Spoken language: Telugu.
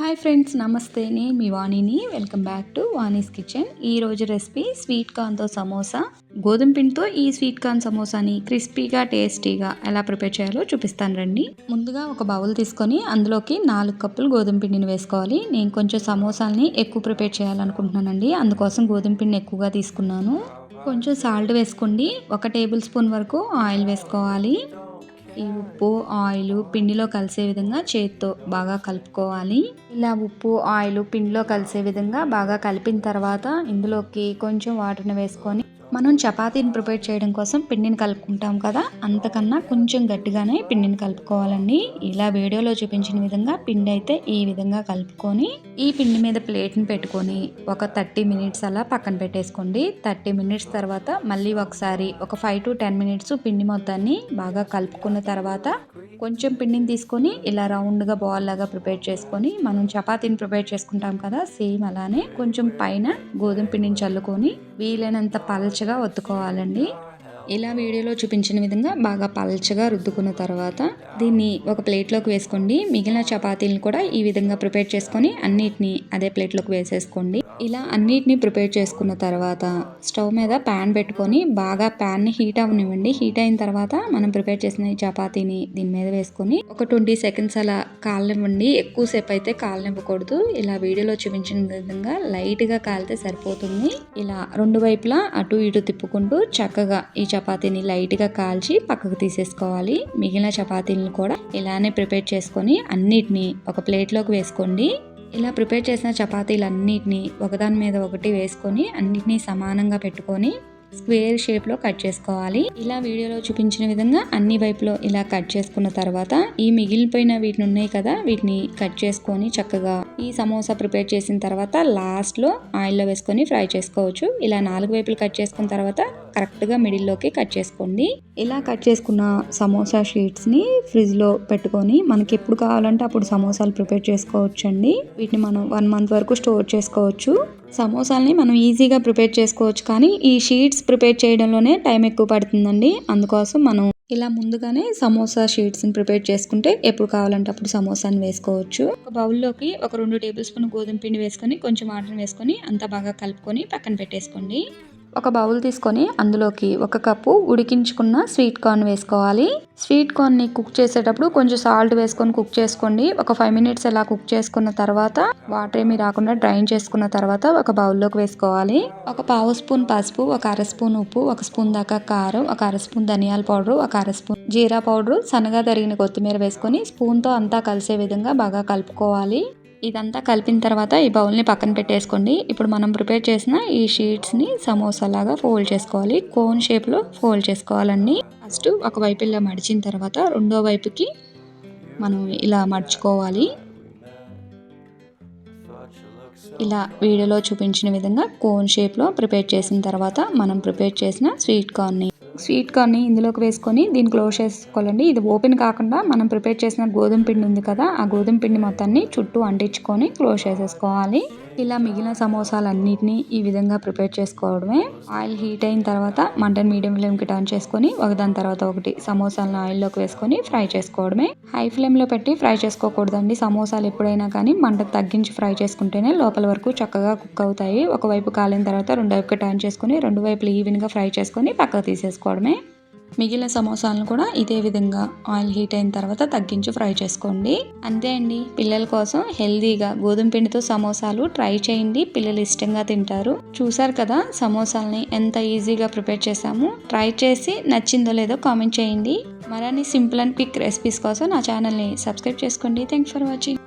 హాయ్ ఫ్రెండ్స్ నమస్తే నేను మీ వాణిని. Welcome back to Vani's kitchen ఈ రోజు రెసిపీ స్వీట్ కార్న్తో సమోసా గోధుమ పిండితో ఈ స్వీట్ కార్న్ సమోసాని క్రిస్పీగా టేస్టీగా ఎలా ప్రిపేర్ చేయాలో చూపిస్తాను రండి. ముందుగా ఒక బౌల్ తీసుకొని అందులోకి నాలుగు కప్పులు గోధుమ పిండిని వేసుకోవాలి. నేను కొంచెం సమోసాలని ఎక్కువ ప్రిపేర్ చేయాలనుకుంటున్నానండి అందుకోసం గోధుమ పిండిని ఎక్కువగా తీసుకున్నాను. కొంచెం సాల్ట్ వేసుకోండి. ఒక టేబుల్ స్పూన్ వరకు ఆయిల్ వేసుకోవాలి. ఈ ఉప్పు ఆయిల్ పిండిలో కలిసే విధంగా చేతితో బాగా కలుపుకోవాలి. ఇలా ఉప్పు ఆయిల్ పిండిలో కలిసే విధంగా బాగా కలిపిన తర్వాత ఇందులోకి కొంచెం వాటర్ని వేసుకొని మనం చపాతీని ప్రిపేర్ చేయడం కోసం పిండిని కలుపుకుంటాం కదా అంతకన్నా కొంచెం గట్టిగానే పిండిని కలుపుకోవాలండి. ఇలా వీడియోలో చూపించిన విధంగా పిండి అయితే ఈ విధంగా కలుపుకొని ఈ పిండి మీద ప్లేట్ని పెట్టుకొని ఒక థర్టీ మినిట్స్ అలా పక్కన పెట్టేసుకోండి. థర్టీ మినిట్స్ తర్వాత మళ్ళీ ఒకసారి ఒక ఫైవ్ టు టెన్ మినిట్స్ పిండి మొత్తాన్ని బాగా కలుపుకున్న తర్వాత కొంచెం పిండిని తీసుకొని ఇలా రౌండ్గా బాల్ లాగా ప్రిపేర్ చేసుకొని మనం చపాతీని ప్రిపేర్ చేసుకుంటాం కదా సేమ్ అలానే కొంచెం పైన గోధుమ పిండిని చల్లుకొని వీలైనంత పలచగా ఒత్తుకోవాలండి. ఇలా వీడియోలో చూపించిన విధంగా బాగా పల్చగా రుద్దుకున్న తర్వాత దీన్ని ఒక ప్లేట్లోకి వేసుకోండి. మిగిలిన చపాతీలను కూడా ఈ విధంగా ప్రిపేర్ చేసుకొని అన్నిటిని అదే ప్లేట్లోకి వేసేసుకోండి. ఇలా అన్నిటిని ప్రిపేర్ చేసుకున్న తర్వాత స్టవ్ మీద ప్యాన్ పెట్టుకొని బాగా ప్యాన్ని హీట్ అవనివ్వండి. హీట్ అయిన తర్వాత మనం ప్రిపేర్ చేసిన ఈ చపాతీని దీని మీద వేసుకొని ఒక ట్వంటీ సెకండ్స్ అలా కాలనివ్వండి. ఎక్కువసేపు అయితే కాలనివ్వకూడదు ఇలా వీడియోలో చూపించిన విధంగా లైట్గా కాలితే సరిపోతుంది. ఇలా రెండు వైపులా అటు ఇటు తిప్పుకుంటూ చక్కగా ఈ చపాతీని లైట్గా కాల్చి పక్కకు తీసేసుకోవాలి. మిగిలిన చపాతీలను కూడా ఇలానే ప్రిపేర్ చేసుకొని అన్నిటినీ ఒక ప్లేట్లోకి వేసుకోండి. ఇలా ప్రిపేర్ చేసిన చపాతీలన్నిటిని ఒకదాని మీద ఒకటి వేసుకొని అన్నిటినీ సమానంగా పెట్టుకొని స్క్వేర్ షేప్లో కట్ చేసుకోవాలి. ఇలా వీడియోలో చూపించిన విధంగా అన్ని వైపులో ఇలా కట్ చేసుకున్న తర్వాత ఈ మిగిలిపోయిన వీటిని ఉన్నాయి కదా వీటిని కట్ చేసుకొని చక్కగా ఈ సమోసా ప్రిపేర్ చేసిన తర్వాత లాస్ట్లో ఆయిల్లో వేసుకొని ఫ్రై చేసుకోవచ్చు. ఇలా నాలుగు వైపులు కట్ చేసుకున్న తర్వాత కరెక్ట్గా మిడిల్లోకి కట్ చేసుకోండి. ఇలా కట్ చేసుకున్న సమోసా షీట్స్ని ఫ్రిడ్జ్లో పెట్టుకొని మనకి ఎప్పుడు కావాలంటే అప్పుడు సమోసాలు ప్రిపేర్ చేసుకోవచ్చు అండి వీటిని మనం వన్ మంత్ వరకు స్టోర్ చేసుకోవచ్చు. సమోసాలని మనం ఈజీగా ప్రిపేర్ చేసుకోవచ్చు. కానీ ఈ షీట్స్ ప్రిపేర్ చేయడంలోనే టైం ఎక్కువ పడుతుందండి. అందుకోసం మనం ఇలా ముందుగానే సమోసా షీట్స్ని ప్రిపేర్ చేసుకుంటే ఎప్పుడు కావాలంటే అప్పుడు సమోసాని వేసుకోవచ్చు. ఒక బౌల్లోకి ఒక రెండు టేబుల్ స్పూన్ గోధుమ పిండి వేసుకొని కొంచెం వాటర్ వేసుకొని అంతా బాగా కలుపుకొని పక్కన పెట్టేసుకోండి. ఒక బౌల్ తీసుకొని అందులోకి ఒక కప్పు ఉడికించుకున్న స్వీట్ కార్న్ వేసుకోవాలి. స్వీట్ కార్న్ని కుక్ చేసేటప్పుడు కొంచెం సాల్ట్ వేసుకొని కుక్ చేసుకోండి. ఒక ఫైవ్ మినిట్స్ ఇలా కుక్ చేసుకున్న తర్వాత వాటర్ ఏమి రాకుండా డ్రైన్ చేసుకున్న తర్వాత ఒక బౌల్లోకి వేసుకోవాలి. ఒక పావు స్పూన్ పసుపు ఒక అర స్పూన్ ఉప్పు ఒక స్పూన్ దాకా కారం ఒక అర స్పూన్ ధనియాల పౌడర్ ఒక అర స్పూన్ జీరా పౌడర్ సన్నగా తరిగిన కొత్తిమీర వేసుకొని స్పూన్తో అంతా కలిసే విధంగా బాగా కలుపుకోవాలి. ఇదంతా కలిపిన తర్వాత ఈ బౌల్ని పక్కన పెట్టేసుకోండి. ఇప్పుడు మనం ప్రిపేర్ చేసిన ఈ షీట్స్ని సమోసా లాగా ఫోల్డ్ చేసుకోవాలి. కోన్ షేప్లో ఫోల్డ్ చేసుకోవాలండి. ఫస్ట్ ఒక వైపు ఇలా మడిచిన తర్వాత రెండో వైపుకి మనం ఇలా మడుచుకోవాలి. ఇలా వీడియోలో చూపించిన విధంగా కోన్ షేప్లో ప్రిపేర్ చేసిన తర్వాత మనం ప్రిపేర్ చేసిన స్వీట్ కార్న్ని స్వీట్ కార్న్ని ఇందులోకి వేసుకొని దీన్ని క్లోజ్ చేసుకోవాలండి. ఇది ఓపెన్ కాకుండా మనం ప్రిపేర్ చేసిన గోధుమ పిండి ఉంది కదా ఆ గోధుమ పిండి మొత్తాన్ని చుట్టూ అంటించుకొని క్లోజ్ చేసేసుకోవాలి. ఇలా మిగిలిన సమోసాలన్నిటినీ ఈ విధంగా ప్రిపేర్ చేసుకోవడమే. ఆయిల్ హీట్ అయిన తర్వాత మంటను మీడియం ఫ్లేమ్కి టర్న్ చేసుకొని ఒకదాని తర్వాత ఒకటి సమోసాలను ఆయిల్లోకి వేసుకొని ఫ్రై చేసుకోవడమే. హై ఫ్లేమ్లో పెట్టి ఫ్రై చేసుకోకూడదండి. సమోసాలు ఎప్పుడైనా కానీ మంట తగ్గించి ఫ్రై చేసుకుంటేనే లోపల వరకు చక్కగా కుక్ అవుతాయి. ఒకవైపు కాలిన తర్వాత రెండు వైపుకి టర్న్ చేసుకొని రెండు వైపులు ఈవెన్గా ఫ్రై చేసుకొని పక్కకు తీసేసుకోవడమే. మిగిలిన సమోసాలను కూడా ఇదే విధంగా ఆయిల్ హీట్ అయిన తర్వాత తగ్గించి ఫ్రై చేసుకోండి. అంతే అండి. పిల్లల కోసం హెల్దీగా గోధుమ పిండితో సమోసాలు ట్రై చేయండి. పిల్లలు ఇష్టంగా తింటారు. చూసారు కదా సమోసాలని ఎంత ఈజీగా ప్రిపేర్ చేసాము ట్రై చేసి నచ్చిందో లేదో కామెంట్ చేయండి. మరిన్ని సింపుల్ అండ్ క్విక్ రెసిపీస్ కోసం నా ఛానల్ని సబ్స్క్రైబ్ చేసుకోండి. Thanks for watching.